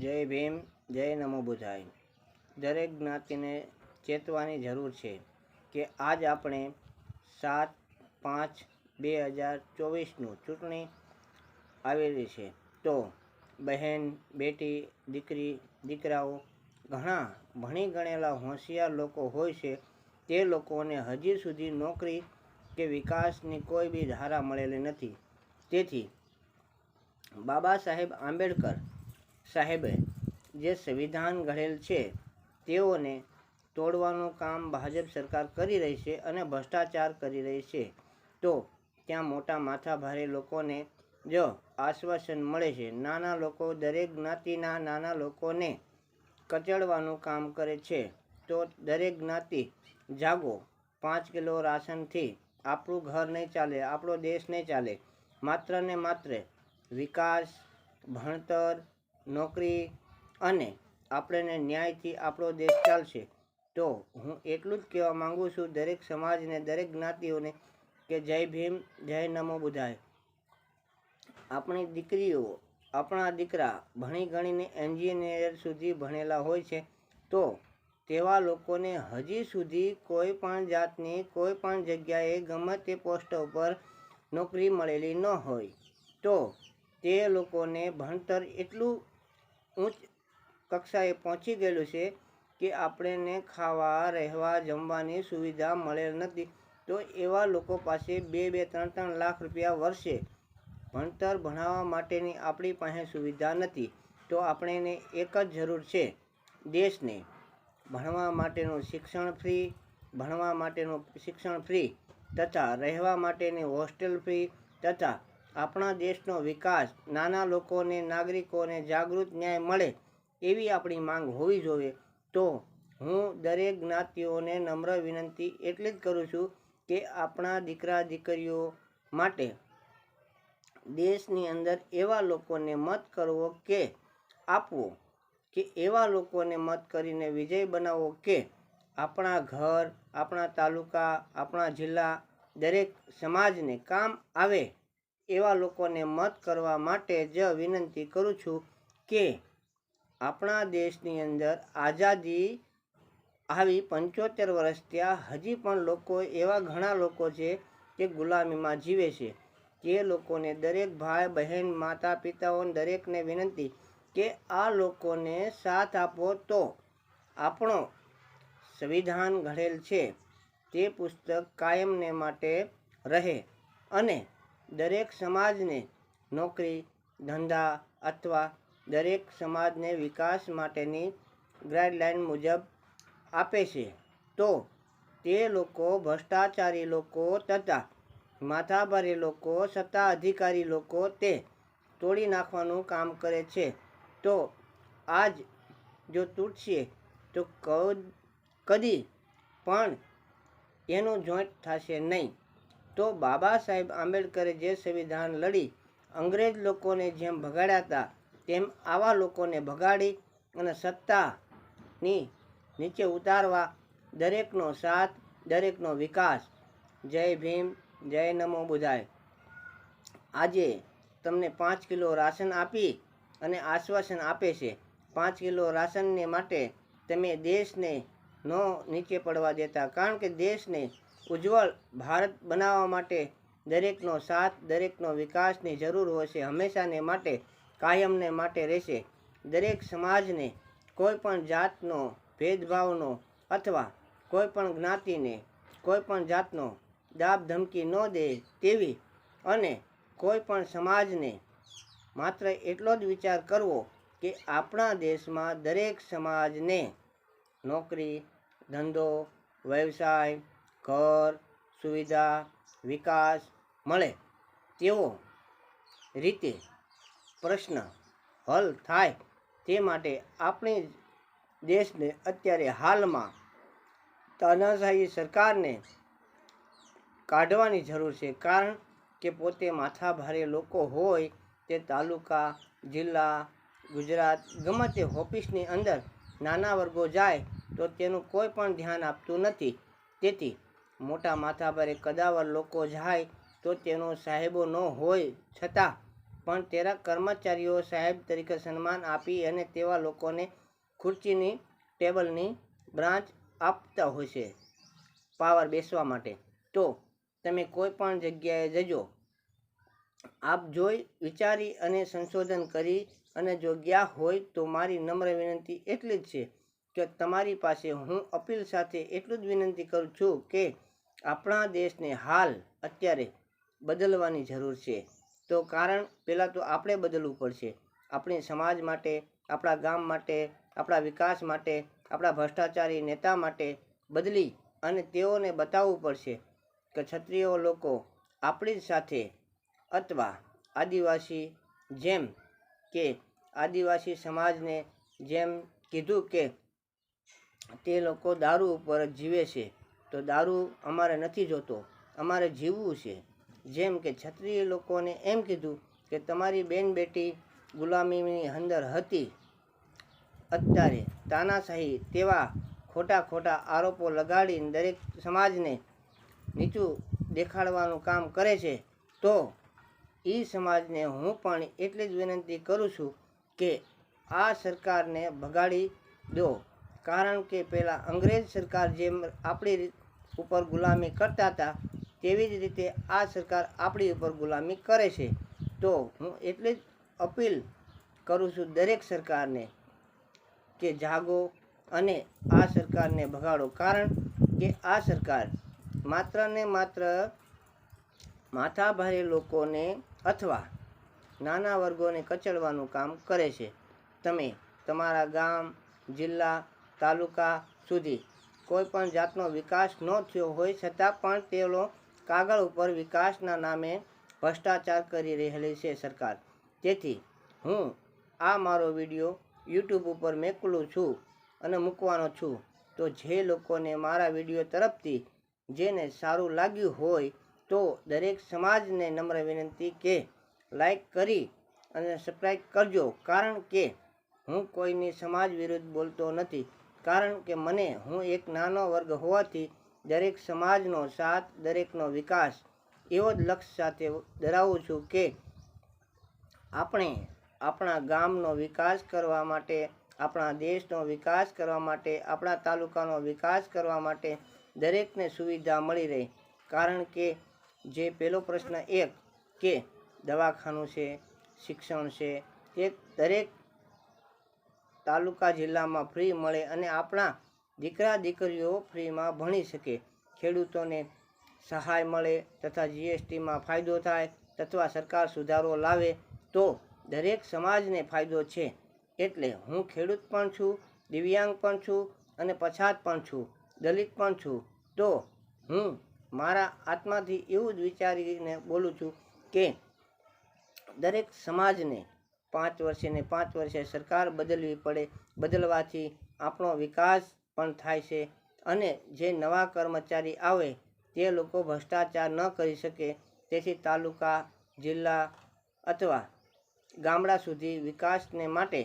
જય ભીમ, જય નમો બુધાય. દરેક જ્ઞાતિને ચેતવાની જરૂર છે કે આજ આપણે સાત પાંચ બે હજાર ચોવીસનું ચૂંટણી આવેલી છે. તો બહેન, બેટી, દીકરી, દીકરાઓ, ઘણા ભણી ગણેલા હોશિયાર લોકો હોય છે, તે લોકોને હજી સુધી નોકરી કે વિકાસની કોઈ બી ધારા મળેલી નથી. તેથી બાબા સાહેબ આંબેડકર સાહેબે જે સંવિધાન ઘડેલ છે, તેઓને તોડવાનું કામ ભાજપ સરકાર કરી રહી છે અને ભ્રષ્ટાચાર કરી રહી છે. તો ત્યાં મોટા માથાભારે લોકોને જો આશ્વાસન મળે છે. નાના લોકો દરેક જ્ઞાતિના નાના લોકોને કચડવાનું કામ કરે છે. તો દરેક જ્ઞાતિ, જાગો, પાંચ કિલો રાશનથી આપણું ઘર નહીં ચાલે, આપણો દેશ નહીં ચાલે. માત્ર ને માત્ર વિકાસ, ભણતર નોકરી અને આપણને ન્યાયથી આપણો દેશ ચાલશે. તો હું એટલું જ કહેવા માંગુ છું દરેક સમાજને, દરેક જ્ઞાતિઓને કે જય ભીમ, જય નમો બુધાય આપણી દીકરીઓ, આપણા દીકરા ભણી ગણીને એન્જિનિયર સુધી ભણેલા હોય છે, તો તેવા લોકોને હજી સુધી કોઈ પણ જાતની, કોઈ પણ જગ્યાએ ગમે તે પોસ્ટ ઉપર નોકરી મળેલી ન હોય. તો તે લોકોને ભણતર એટલું ઉચ્ચ કક્ષાએ પહોંચી ગયેલું છે કે આપણને ખાવા, રહેવા, જમવાની સુવિધા મળેલ નથી, તો એવા લોકો પાસે બે બે, ત્રણ ત્રણ લાખ રૂપિયા વર્ષે ભણતર ભણાવવા માટેની આપણી પાસે સુવિધા નથી. તો આપણને એક જ જરૂર છે દેશને ભણવા માટેનું શિક્ષણ ફ્રી, ભણવા માટેનું શિક્ષણ ફ્રી તથા રહેવા માટેની હોસ્ટેલ ફ્રી તથા આપણા દેશનો વિકાસ, નાના લોકોને, નાગરિકોને જાગૃત ન્યાય મળે એવી આપણી માંગ હોવી જોઈએ. તો હું દરેક જ્ઞાતિઓને નમ્ર વિનંતી એટલી જ કરું છું કે આપણા દીકરા દીકરીઓ માટે દેશની અંદર એવા લોકોને મત કરવો કે આપવો, કે એવા લોકોને મત કરીને વિજય બનાવવો કે આપણા ઘર, આપણા તાલુકા, આપણા જિલ્લા દરેક સમાજને કામ આવે એવા લોકોને મત કરવા માટે જ વિનંતી કરું છું કે આપણા દેશની અંદર આઝાદી આવી પંચોતેર વર્ષ ત્યાં હજી પણ લોકો એવા ઘણા લોકો છે કે ગુલામીમાં જીવે છે. તે લોકોને દરેક ભાઈ બહેન માતા પિતાઓને દરેકને વિનંતી કે આ લોકોને સાથ આપો તો આપણો સંવિધાન ઘડેલ છે. તે પુસ્તક કાયમને માટે રહે અને દરેક સમાજને નોકરી, ધંધા અથવા દરેક સમાજને વિકાસ માટેની ગાઈડલાઈન મુજબ આપે છે. તો તે લોકો, ભ્રષ્ટાચારી લોકો તથા માથાભારી લોકો સત્તા અધિકારી લોકો તે તોડી નાખવાનું કામ કરે છે. તો આજ જો તૂટશે તો કદી પણ એનું જોઈન્ટ થશે નહીં. તો બાબા સાહેબ આંબેડકરે જે સંવિધાન લડી, અંગ્રેજ લોકોને જેમ ભગાડ્યા હતા તેમ આવા લોકોને ભગાડી અને સત્તાની નીચે ઉતારવા દરેકનો સાથ, દરેકનો વિકાસ. જય ભીમ, જય નમો બુધાય. આજે તમને પાંચ કિલો રાશન આપી અને આશ્વાસન આપે છે. પાંચ કિલો રાશનને માટે તમે દેશને ન નીચે પડવા દેતા. કારણ કે દેશને ઉજ્જવળ ભારત બનાવવા માટે દરેકનો સાથ, દરેકનો વિકાસની જરૂર હોય હંમેશાને માટે, કાયમને માટે રહેશે. દરેક સમાજને કોઈ પણ જાતનો ભેદભાવનો અથવા કોઈ પણ જ્ઞાતિને કોઈ પણ જાતનો દાબ ધમકી ન દે તેવી અને કોઈ પણ સમાજને માત્ર એટલો જ વિચાર કરવો કે આપણા દેશમાં દરેક સમાજને નોકરી, ધંધો, વ્યવસાય ઘર સુવિધા, વિકાસ મળે તેવો રીતે પ્રશ્ન હલ થાય તે માટે આપણે દેશને અત્યારે હાલમાં તાનાશાહી સરકારને કાઢવાની જરૂર છે. કારણ કે પોતે માથાભારે લોકો હોય તે તાલુકા, જિલ્લા, ગુજરાત ગમે તે ઓફિસની અંદર નાના વર્ગો જાય તો તેનું કોઈ પણ ધ્યાન આપતું નથી. તેથી મોટા માથાભારે કદાવર લોકો જાય તો તેનો સાહેબો ન હોય. છતાં પણ તેના કર્મચારીઓ સાહેબ તરીકે સન્માન આપી અને તેવા લોકોને ખુરચીની, ટેબલની બ્રાન્ચ આપતા હોય છે પાવર બેસવા માટે. તો તમે કોઈ પણ જગ્યાએ જજો. આપ જોઈ, વિચારી અને સંશોધન કરી અને જો ગયા હોય તો મારી નમ્ર વિનંતી એટલી જ છે કે તમારી પાસે હું અપીલ સાથે એટલું જ વિનંતી કરું છું કે આપણા દેશને હાલ અત્યારે બદલવાની જરૂર છે. તો કારણ પહેલાં તો આપણે બદલવું પડશે. આપણી સમાજ માટે, આપણા ગામ માટે, આપણા વિકાસ માટે, આપણા ભ્રષ્ટાચારી નેતા માટે બદલી અને તેઓને બતાવવું પડશે કે ક્ષત્રિયો લોકો આપણી જ સાથે અથવા આદિવાસી જેમ કે આદિવાસી સમાજને જેમ કીધું કે તે લોકો દારૂ ઉપર જીવે છે. તો દારૂ અમારે નથી જોતો. અમારે જીવવું છે. જેમ કે છત્રીય લોકોને એમ કીધું કે તમારી બેન બેટી ગુલામીની અંદર હતી. અત્યારે તાનાશાહી તેવા ખોટા ખોટા આરોપો લગાડીને દરેક સમાજને નીચું દેખાડવાનું કામ કરે છે, તો એ સમાજને હું પણ એટલી જ વિનંતી કરું છું કે આ સરકારને ભગાડી દો. કારણ કે પહેલાં અંગ્રેજ સરકાર જેમ આપણી ઉપર ગુલામી કરતા હતા, તેવી જ રીતે આ સરકાર આપણી ઉપર ગુલામી કરે છે. તો હું એટલી જ અપીલ કરું છું દરેક સરકારને કે જાગો અને આ સરકારને ભગાડો. કારણ કે આ સરકાર માત્ર ને માત્ર માથાભારે લોકોને અથવા નાના વર્ગોને કચડવાનું કામ કરે છે. તમે તમારા ગામ, જિલ્લા તાલુકા સુધી. કોઈ પણ જાતનો વિકાસ ન થયો હોય છતાં પણ તેઓ કાગળ ઉપર વિકાસના નામે ભ્રષ્ટાચાર કરી રહેલી છે સરકાર. તેથી, હું આ મારો વીડિયો યુટ્યુબ ઉપર મેકલું છું અને મૂકવાનો છું. તો જે લોકોને મારા વીડિયો તરફથી જેને સારું લાગ્યું હોય તો દરેક સમાજને નમ્ર વિનંતી કે લાઈક કરી અને સબસ્ક્રાઈબ કરજો. કારણ કે હું કોઈની સમાજ વિરુદ્ધ બોલતો નથી. કારણ કે મને, હું એક નાનો વર્ગ હોવાથી દરેક સમાજનો સાથ, દરેકનો વિકાસ એવો જ લક્ષ્ય સાથે ધરાવું છું કે આપણે આપણા ગામનો વિકાસ કરવા માટે, આપણા દેશનો વિકાસ કરવા માટે, આપણા તાલુકાનો વિકાસ કરવા માટે દરેકને સુવિધા મળી રહે. કારણ કે જે પહેલો પ્રશ્ન એક કે દવાખાનું છે, શિક્ષણ છે, એ દરેક તાલુકા જિલ્લામાં ફ્રી મળે અને આપણા દીકરા દીકરીઓ ફ્રીમાં ભણી શકે. ખેડૂતોને સહાય મળે તથા જીએસટીમાં ફાયદો થાય તથા સરકાર સુધારો લાવે તો દરેક સમાજને ફાયદો છે. એટલે હું ખેડૂત પણ છું, દિવ્યાંગ પણ છું અને પછાત પણ છું, દલિત પણ છું. તો હું મારા આત્માથી એવું જ વિચારીને બોલું છું કે દરેક સમાજને પાંચ વર્ષે ને પાંચ વર્ષે સરકાર બદલવી પડે, બદલવાથી આપણો વિકાસ પણ થાય છે. અને જે નવા કર્મચારી આવે, તે લોકો ભ્રષ્ટાચાર ન કરી શકે. તેથી તાલુકા, જિલ્લા અથવા ગામડા સુધી વિકાસને માટે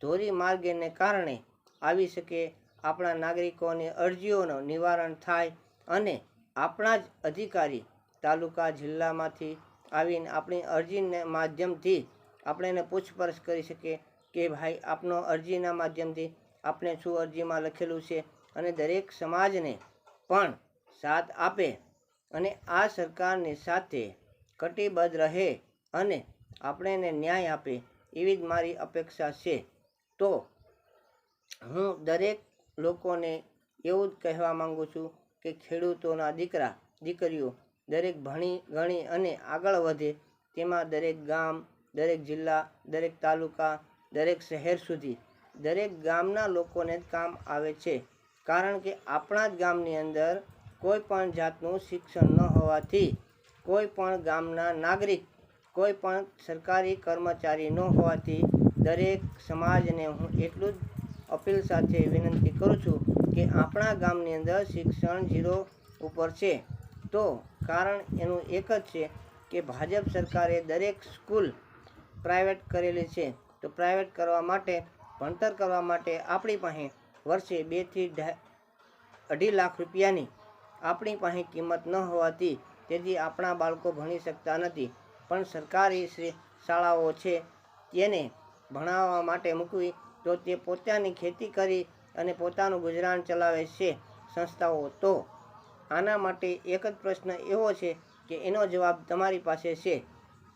ધોરી માર્ગેને કારણે આવી શકે. આપણા નાગરિકોની અરજીઓનું નિવારણ થાય અને આપણા જ અધિકારી તાલુકા, જિલ્લામાંથી આવીને આપણી અરજીને માધ્યમથી આપણે એને પૂછપરછ કરી શકીએ કે ભાઈ, આપનો અરજીના માધ્યમથી આપણે શું અરજીમાં લખેલું છે અને દરેક સમાજને પણ સાથ આપે અને આ સરકારની સાથે કટિબદ્ધ રહે અને આપણે એને ન્યાય આપે એવી જ મારી અપેક્ષા છે. તો હું દરેક લોકોને એવું જ કહેવા માગું છું કે ખેડૂતોના દીકરા, દીકરીઓ દરેક ભણી ગણી અને આગળ વધે તેમાં દરેક ગામ દરેક જિલ્લા, દરેક તાલુકા, દરેક શહેર સુધી દરેક ગામના લોકોને જ કામ આવે છે. કારણ કે આપણા જ ગામની અંદર કોઈ પણ જાતનું શિક્ષણ ન હોવાથી કોઈ પણ ગામના નાગરિક, કોઈ પણ સરકારી કર્મચારી ન હોવાથી દરેક સમાજને હું એટલું જ અપીલ સાથે વિનંતી કરું છું કે આપણા ગામની અંદર શિક્ષણ ઝીરો ઉપર છે. તો કારણ એનું એક જ છે કે ભાજપ સરકારે દરેક સ્કૂલ પ્રાઇવેટ કરેલી છે. તો પ્રાઇવેટ કરવા માટે, ભણતર કરવા માટે આપણી પાસે વર્ષે બેથી અઢી લાખ રૂપિયાની આપણી પાસે કિંમત ન હોવાથી તેથી આપણા બાળકો ભણી શકતા નથી. પણ સરકારી શાળાઓ છે તેને ભણાવવા માટે મૂકવી, તો તે પોતાની ખેતી કરી અને પોતાનું ગુજરાન ચલાવે છે સંસ્થાઓ. તો આના માટે એક જ પ્રશ્ન એવો છે કે એનો જવાબ તમારી પાસે છે.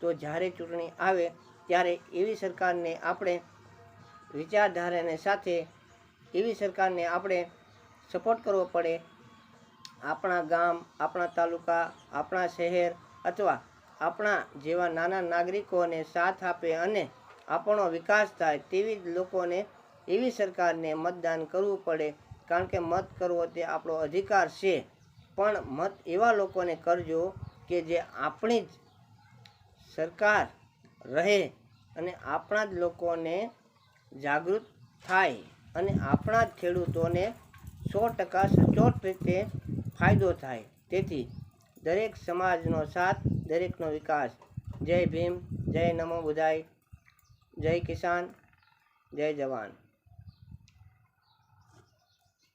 તો જ્યારે ચૂંટણી આવે ત્યારે એવી સરકારને આપણે વિચારધારાને સાથે એવી સરકારને આપણે સપોર્ટ કરવો પડે. આપણા ગામ, આપણા તાલુકા, આપણા શહેર અથવા આપણા જેવા નાના નાગરિકોને સાથ આપે અને આપણો વિકાસ થાય તેવી જ લોકોને એવી સરકારને મતદાન કરવું પડે. કારણ કે મત કરવો તે આપણો અધિકાર છે. પણ મત એવા લોકોને કરજો કે જે આપણી જ સરકાર રહે. અને આપણા જ લોકોને જાગૃત થાય અને આપણા જ ખેડૂતોને સો ટકા સચોટ રીતે ફાયદો થાય. તેથી દરેક સમાજનો સાથ, દરેકનો વિકાસ. જય ભીમ, જય નમો બુધાય જય કિસાન, જય જવાન.